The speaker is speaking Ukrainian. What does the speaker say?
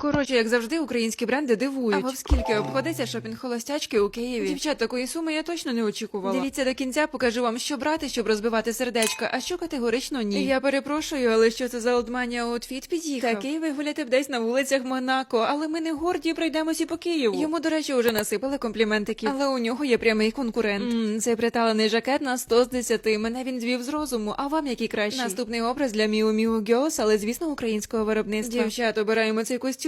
Коротше, як завжди, українські бренди дивують. Або в скільки обходиться шопінг холостячки у Києві. Дівчат, такої суми я точно не очікувала. Дивіться до кінця, покажу вам, що брати, щоб розбивати сердечка, а що категорично ні. Я перепрошую, але що це за олдманія аутфіт під'їхав? Такий ви гуляти б десь на вулицях Монако, але ми не горді пройдемося по Києву. Йому, до речі, вже насипали компліментики. Але у нього є прямий конкурент. М, цей приталений жакет на 100 з 10. Мене він звів з розуму. А вам який кращий? Наступний образ для Міу Міу Гьос, але звісно українського виробництва. Дівчат, обираємо цей костюм